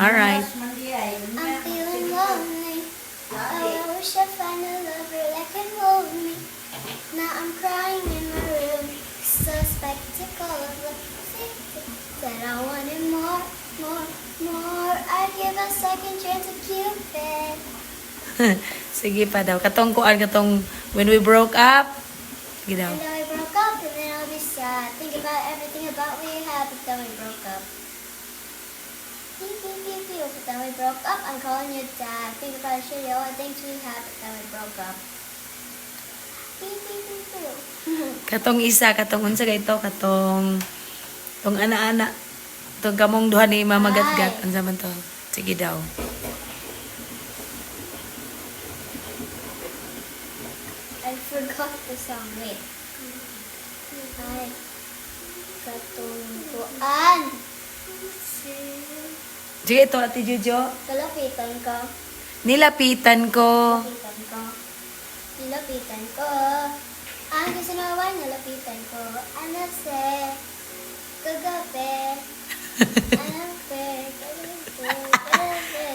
Alright. I'm feeling lonely. Oh, I wish I find a lover that can hold me. Now I'm crying in my room. So spectacle of love. Said I wanted more, more, more. I give a second chance to Cupid. Sige pa daw. Katong kuan, katong when we broke up. Sige daw. Then we broke up, and then I'll be sad. Think about everything about we had, but then we broke up. Then we broke up. I'm calling your dad. Think about all the things we had, but then we broke up. Katong isa, katong unsa ka ito, katong tong ana-ana. Tong kamong duha ni Mama Gatgat. Unsa man to? Sige daw. I forgot the song. Wait. Ay. Katungkuan. Sige ito, Ate Jojo. Kalapitan ko. Nilapitan ko. Nilapitan ko. Nilapitan ko. Ang gusto naman, nilapitan ko. Ano se? Kagabi. Ano se? Kagabi. Kagabi.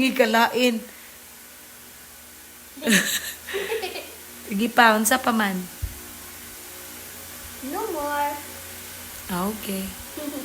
Ngi kalain. Sige pa, unsa pa man. No more. Ah, okay.